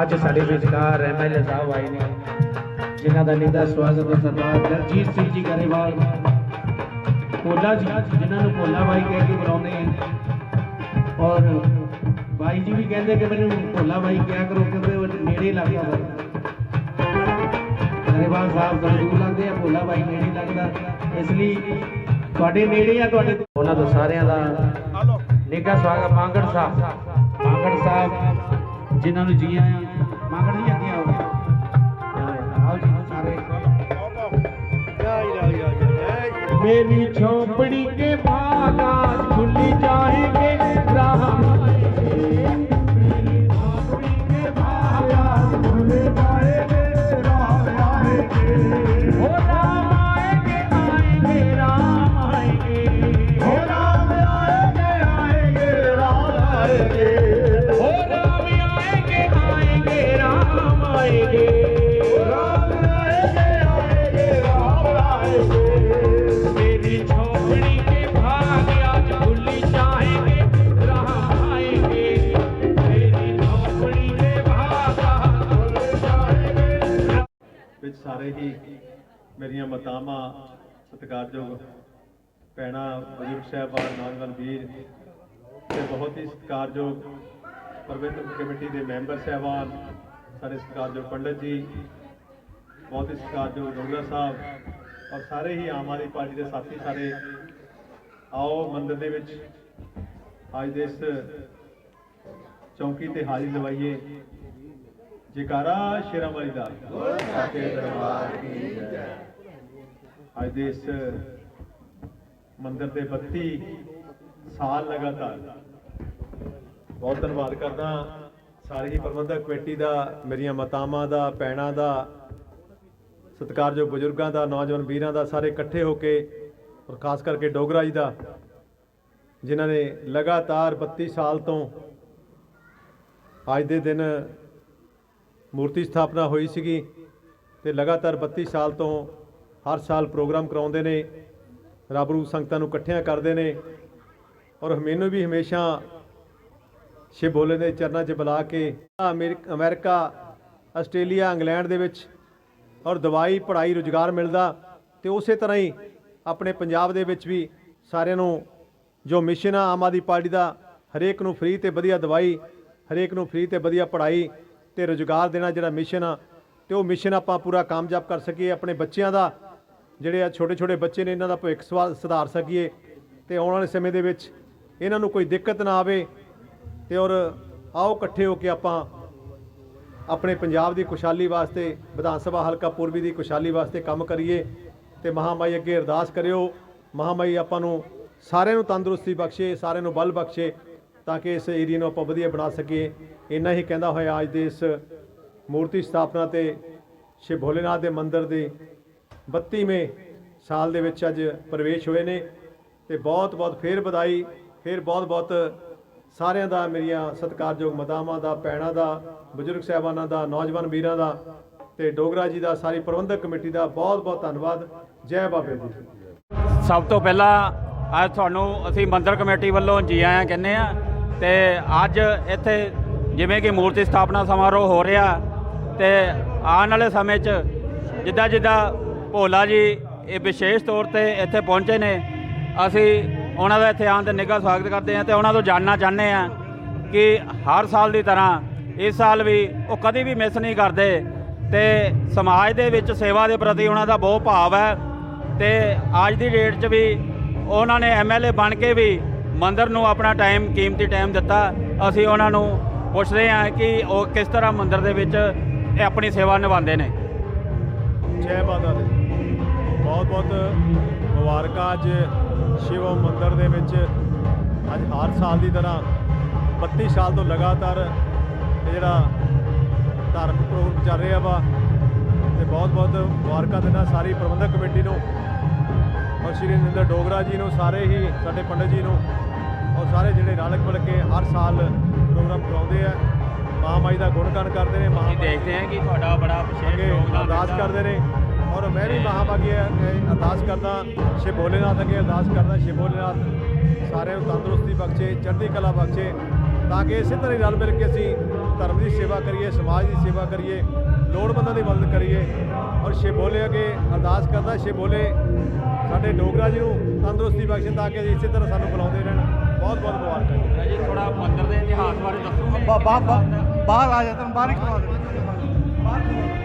ਅੱਜ ਸਾਡੇ ਵਿਚਕਾਰ ਐਮਐਲਏ ਸਾਹਿਬ ਆਏ ਨੇ, ਜਿਨ੍ਹਾਂ ਦਾ ਨਿੱਘਾ ਸਵਾਗਤ ਹੈ ਸਰਦਾਰ ਦਰਜੀਤ ਸਿੰਘ ਜੀ ਗਰੇਵਾਲ ਕੋਲਾ ਜੀ, ਜਿਨ੍ਹਾਂ ਨੂੰ ਕੋਲਾ ਬਾਈ ਕਹਿ ਕੇ ਬੁਲਾਉਂਦੇ ਆ। ਔਰ ਬਾਈ ਜੀ ਵੀ ਕਹਿੰਦੇ ਕਿ ਮੈਨੂੰ ਕੋਲਾ ਬਾਈ ਕਿਹਾ ਕਰੋ, ਕਿਉਂਕਿ ਉਹ ਨੇੜੇ ਲੱਗਦਾ। ਸਰ ਗਰੇਵਾਲ ਸਾਹਿਬ ਤੋਂ ਦੂਰ ਲੱਗਦੇ ਆ ਕੋਲਾ ਬਾਈ ਨੇੜੇ ਲੱਗਦਾ। ਇਸ ਲਈ ਤੁਹਾਡੇ ਨੇੜੇ ਆ, ਤੁਹਾਡੇ ਉਹਨਾਂ ਤੋਂ ਸਾਰਿਆਂ ਦਾ ਨਿੱਘਾ ਸਵਾਗਤ ਮਾਂਗੜ ਸਾਹਿਬ ਮਾਂਗੜ ਸਾਹਿਬ ਜਿਨ੍ਹਾਂ ਨੂੰ ਜੀ ਆਇਆਂ ਮਾਂਗੜ ਜੀ ਅੱਗੇ ਆਓ ਆਓ ਜੀ ਸਾਰੇ मेरी झोपड़ी के भागा खुली जाएंगे राह आएंगे। मेरी झोपड़ी के भागा खुली जाएंगे ਵਿੱਚ ਸਾਰੇ ਹੀ ਮੇਰੀਆਂ ਮਾਤਾਵਾਂ ਸਤਿਕਾਰਯੋਗ ਭੈਣਾਂ ਬਜ਼ੁਰਗ ਸਾਹਿਬਾਨ ਨੌਜਵਾਨ ਵੀਰ ਤੇ ਬਹੁਤ ਹੀ ਸਤਿਕਾਰਯੋਗ ਪ੍ਰਬੰਧਕ ਕਮੇਟੀ ਦੇ ਮੈਂਬਰ ਸਾਹਿਬਾਨ, ਸਾਡੇ ਸਤਿਕਾਰਯੋਗ ਪੰਡਤ ਜੀ, ਬਹੁਤ ਹੀ ਸਤਿਕਾਰਯੋਗ ਡੋਗਰਾ ਸਾਹਿਬ ਔਰ ਸਾਰੇ ਹੀ ਆਮ ਆਦਮੀ ਪਾਰਟੀ ਦੇ ਸਾਥੀ ਸਾਰੇ, ਆਓ ਮੰਦਿਰ ਦੇ ਵਿੱਚ ਅੱਜ ਦੇ ਇਸ ਚੌਂਕੀ ਤੇ ਹਾਜ਼ਰੀ ਲਵਾਈਏ ਜੈਕਾਰਾ ਸ਼ੇਰਾਂ ਵਾਲੀ ਦਾ। ਸੱਚੇ ਦਰਬਾਰ ਕੀ ਜੈ ਅੱਜ ਦੇ ਇਸ ਮੰਦਿਰ ਦੇ 32 ਸਾਲ ਲਗਾਤਾਰ। ਬਹੁਤ ਧੰਨਵਾਦ ਕਰਦਾ ਸਾਰੇ ਹੀ ਪ੍ਰਬੰਧਕ ਕਮੇਟੀ ਦਾ, ਮੇਰੀਆਂ ਮਾਤਾਵਾਂ ਦਾ, ਭੈਣਾਂ ਦਾ, ਸਤਿਕਾਰਯੋਗ ਬਜ਼ੁਰਗਾਂ ਦਾ, ਨੌਜਵਾਨ ਵੀਰਾਂ ਦਾ, ਸਾਰੇ ਇਕੱਠੇ ਹੋ ਕੇ ਔਰ ਖਾਸ ਕਰਕੇ ਡੋਗਰਾ ਜੀ ਦਾ, ਜਿਨ੍ਹਾਂ ਨੇ ਲਗਾਤਾਰ 32 ਸਾਲ ਤੋਂ ਅੱਜ ਦੇ ਦਿਨ ਮੂਰਤੀ ਸਥਾਪਨਾ ਹੋਈ ਸੀਗੀ ਤੇ ਲਗਾਤਾਰ 32 ਸਾਲ ਤੋਂ ਹਰ ਸਾਲ ਪ੍ਰੋਗਰਾਮ ਕਰਾਉਂਦੇ ਨੇ, ਰੱਬ ਰੂ ਸੰਗਤਾਂ ਨੂੰ ਇਕੱਠਿਆਂ ਕਰਦੇ ਨੇ। ਔਰ ਮੈਨੂੰ ਵੀ ਹਮੇਸ਼ਾ ਸ਼ਿਵ ਭੋਲੇ ਦੇ ਚਰਨਾਂ 'ਚ ਬੁਲਾ ਕੇ ਅਮਰੀਕ- ਅਮਰੀਕਾ, ਆਸਟ੍ਰੇਲੀਆ, ਇੰਗਲੈਂਡ ਦੇ ਵਿੱਚ ਔਰ ਦਵਾਈ, ਪੜ੍ਹਾਈ, ਰੁਜ਼ਗਾਰ ਮਿਲਦਾ ਤੇ ਉਸੇ ਤਰ੍ਹਾਂ ਹੀ ਆਪਣੇ ਪੰਜਾਬ ਦੇ ਵਿੱਚ ਵੀ ਸਾਰਿਆਂ ਨੂੰ ਜੋ ਮਿਸ਼ਨ ਆ, ਆਮ ਆਦਮੀ ਪਾਰਟੀ ਦਾ, ਹਰੇਕ ਨੂੰ ਫ੍ਰੀ ਤੇ ਵਧੀਆ ਦਵਾਈ, ਹਰੇਕ ਨੂੰ ਫ੍ਰੀ ਤੇ ਵਧੀਆ ਪੜ੍ਹਾਈ ਤੇ ਰੁਜ਼ਗਾਰ ਦੇਣਾ ਜਿਹੜਾ ਮਿਸ਼ਨ ਆ, ਤੇ ਉਹ ਮਿਸ਼ਨ ਆਪਾਂ ਪੂਰਾ ਕਾਮਯਾਬ ਕਰ ਸਕੀਏ, ਆਪਣੇ ਬੱਚਿਆਂ ਦਾ, ਜਿਹੜੇ ਆ ਛੋਟੇ ਛੋਟੇ ਬੱਚੇ ਨੇ, ਇਹਨਾਂ ਦਾ ਭਵਿੱਖ ਸਵਾ- ਸੁਧਾਰ ਸਕੀਏ ਤੇ ਆਉਣ ਵਾਲੇ ਸਮੇਂ ਦੇ ਵਿੱਚ ਇਹਨਾਂ ਨੂੰ ਕੋਈ ਦਿੱਕਤ ਨਾ ਆਵੇ ਤੇ ਔਰ ਆਓ ਇਕੱਠੇ ਹੋ ਕੇ ਆਪਾਂ ਆਪਣੇ ਪੰਜਾਬ ਦੀ ਖੁਸ਼ਹਾਲੀ ਵਾਸਤੇ, ਵਿਧਾਨ ਸਭਾ ਹਲਕਾ ਪੂਰਬੀ ਦੀ ਖੁਸ਼ਹਾਲੀ ਵਾਸਤੇ ਕੰਮ ਕਰੀਏ ਤੇ ਮਹਾਮਾਈ ਅੱਗੇ ਅਰਦਾਸ ਕਰਿਓ। ਮਹਾਮਾਈ ਆਪਾਂ ਨੂੰ ਸਾਰਿਆਂ ਨੂੰ ਤੰਦਰੁਸਤੀ ਬਖਸ਼ੇ, ਸਾਰਿਆਂ ਨੂੰ ਬਲ ਬਖਸ਼ੇ ਤਾਂ ਕਿ ਇਸ ਏਰੀਆ ਨੂੰ ਆਪਾਂ ਵਧੀਆ ਬਣਾ ਸਕੀਏ। ਇੰਨਾ ਹੀ ਕਹਿੰਦਾ ਹੋਇਆ ਅੱਜ ਦੇ ਇਸ ਮੂਰਤੀ ਸਥਾਪਨਾ ਤੇ ਸ਼ਿਵ ਭੋਲੇਨਾਥ ਦੇ ਮੰਦਿਰ ਦੇ 32ਵੇਂ ਸਾਲ ਦੇ ਵਿੱਚ ਅੱਜ ਪ੍ਰਵੇਸ਼ ਹੋਏ ਨੇ ਤੇ ਬਹੁਤ ਬਹੁਤ ਫੇਰ ਵਧਾਈ। ਫਿਰ ਬਹੁਤ ਬਹੁਤ ਸਾਰਿਆਂ ਦਾ, ਮੇਰੀਆਂ ਸਤਿਕਾਰਯੋਗ ਮਾਤਾਵਾਂ ਦਾ, ਭੈਣਾਂ ਦਾ, ਬਜ਼ੁਰਗ ਸਾਹਿਬਾਨਾਂ ਦਾ, ਨੌਜਵਾਨ ਵੀਰਾਂ ਦਾ ਤੇ ਡੋਗਰਾ ਜੀ ਦਾ, ਸਾਰੀ ਪ੍ਰਬੰਧਕ ਕਮੇਟੀ ਦਾ ਬਹੁਤ ਬਹੁਤ ਧੰਨਵਾਦ। ਜੈ ਬਾਬੇ ਦੀ ਸਭ ਤੋਂ ਪਹਿਲਾਂ ਅੱਜ ਤੁਹਾਨੂੰ ਅਸੀਂ ਮੰਦਰ ਕਮੇਟੀ ਵੱਲੋਂ ਜੀ ਆਇਆਂ ਕਹਿੰਦੇ ਆ ਤੇ ਅੱਜ ਇੱਥੇ ਜਿਵੇਂ ਕਿ ਮੂਰਤੀ ਸਥਾਪਨਾ ਸਮਾਰੋਹ ਹੋ ਰਿਹਾ ਤੇ ਆਉਣ ਵਾਲੇ ਸਮੇਂ 'ਚ ਜਿੱਦਾਂ ਜਿੱਦਾਂ ਭੋਲਾ ਜੀ ਇਹ ਵਿਸ਼ੇਸ਼ ਤੌਰ ਤੇ ਇੱਥੇ ਪਹੁੰਚੇ ਨੇ, ਅਸੀਂ ਉਹਨਾਂ ਦਾ ਇੱਥੇ ਆਉਣ ਤੇ ਨਿੱਘਾ ਸਵਾਗਤ ਕਰਦੇ ਹਾਂ ਤੇ ਉਹਨਾਂ ਤੋਂ ਜਾਣਨਾ ਚਾਹੁੰਦੇ ਆ ਕਿ ਹਰ ਸਾਲ ਦੀ ਤਰ੍ਹਾਂ ਇਸ ਸਾਲ ਵੀ ਉਹ ਕਦੇ ਵੀ ਮਿਸ ਨਹੀਂ ਕਰਦੇ ਤੇ ਸਮਾਜ ਦੇ ਵਿੱਚ ਸੇਵਾ ਦੇ ਪ੍ਰਤੀ ਉਹਨਾਂ ਦਾ ਬਹੁਤ ਭਾਵ ਹੈ ਤੇ ਅੱਜ ਦੀ ਡੇਟ 'ਚ ਵੀ ਉਹਨਾਂ ਨੇ ਐਮਐਲਏ ਬਣ ਕੇ ਵੀ ਮੰਦਰ ਨੂੰ ਆਪਣਾ ਟਾਈਮ ਕੀਮਤੀ ਟਾਈਮ ਦਿੱਤਾ। ਅਸੀਂ ਉਹਨਾਂ ਨੂੰ ਪੁੱਛਦੇ ਹਾਂ ਕਿ ਉਹ ਕਿਸ ਤਰ੍ਹਾਂ ਮੰਦਰ ਦੇ ਵਿੱਚ ਆਪਣੀ ਸੇਵਾ ਨਿਭਾਉਂਦੇ ਨੇ। ਜੈ ਮਾਤਾ ਦੀ। ਬਹੁਤ ਬਹੁਤ ਮੁਬਾਰਕਾਂ ਅੱਜ ਸ਼ਿਵ ਮੰਦਿਰ ਦੇ ਵਿੱਚ ਅੱਜ ਹਰ ਸਾਲ ਦੀ ਤਰ੍ਹਾਂ 32 ਸਾਲ ਤੋਂ ਲਗਾਤਾਰ ਇਹ ਜਿਹੜਾ ਧਾਰਮਿਕ ਪ੍ਰੋਗਰਾਮ ਚੱਲ ਰਿਹਾ ਵਾ ਤੇ ਬਹੁਤ ਬਹੁਤ ਮੁਬਾਰਕਾਂ ਦਿੰਦਾ ਸਾਰੀ ਪ੍ਰਬੰਧਕ ਕਮੇਟੀ ਨੂੰ ਔਰ ਸ਼੍ਰੀ ਨਰਿੰਦਰ ਡੋਗਰਾ ਜੀ ਨੂੰ ਸਾਰੇ ਹੀ ਸਾਡੇ ਪੰਡਤ ਜੀ ਨੂੰ ਔਰ ਸਾਰੇ ਜਿਹੜੇ ਰਲ ਮਿਲ ਕੇ ਹਰ ਸਾਲ ਪ੍ਰੋਗਰਾਮ ਕਰਾਉਂਦੇ ਆ ਮਹਾਮਾਈ ਦਾ ਗੁਣਗਾਨ ਕਰਦੇ ਨੇ ਮਹਾਮਾਈ ਦੇਖਦੇ ਹਾਂ ਕਿ ਤੁਹਾਡਾ ਬੜਾ ਵਿਸ਼ੇਸ਼ ਯੋਗਦਾਨ ਅਰਦਾਸ। ਕਰਦੇ ਨੇ ਔਰ ਮੈਂ ਵੀ ਮਹਾਭਾਗੀ ਅਰਦਾਸ ਕਰਦਾ ਸ਼ਿਵ ਭੋਲੇਨਾਥ ਅੱਗੇ ਅਰਦਾਸ ਕਰਦਾ ਸ਼ਿਵ ਭੋਲੇਨਾਥ ਸਾਰਿਆਂ ਨੂੰ ਤੰਦਰੁਸਤੀ ਬਖਸ਼ੇ ਚੜ੍ਹਦੀ ਕਲਾ ਬਖਸ਼ੇ ਤਾਂ ਕਿ ਇਸੇ ਤਰ੍ਹਾਂ ਹੀ ਰਲ ਮਿਲ ਕੇ ਅਸੀਂ ਧਰਮ ਦੀ ਸੇਵਾ ਕਰੀਏ ਸਮਾਜ ਦੀ ਸੇਵਾ ਕਰੀਏ ਲੋੜਵੰਦਾਂ ਦੀ ਮਦਦ ਕਰੀਏ। ਔਰ ਸ਼ੇ ਬੋਲੇ ਅੱਗੇ ਅਰਦਾਸ ਕਰਦਾ ਸ਼ੇ ਬੋਲੇ ਸਾਡੇ ਡੋਗਰਾ ਜੀ ਨੂੰ ਤੰਦਰੁਸਤੀ ਬਖਸ਼ਣ ਤਾਂ ਕਿ ਇਸੇ ਤਰ੍ਹਾਂ ਸਾਨੂੰ ਬੁਲਾਉਂਦੇ ਰਹਿਣ। ਬਹੁਤ ਬਹੁਤ ਮੁਬਾਰਕਾਂ ਜੀ। ਜੀ ਥੋੜਾ ਮੰਦਿਰ ਦੇ ਇਤਿਹਾਸ ਬਾਰੇ ਦੱਸੋਗੇ। ਬਾਹਰ ਆ ਜਾ ਤੈਨੂੰ ਬਾਹਰ ਹੀ ਕਰਵਾ ਦੇ ਬਾਹਰ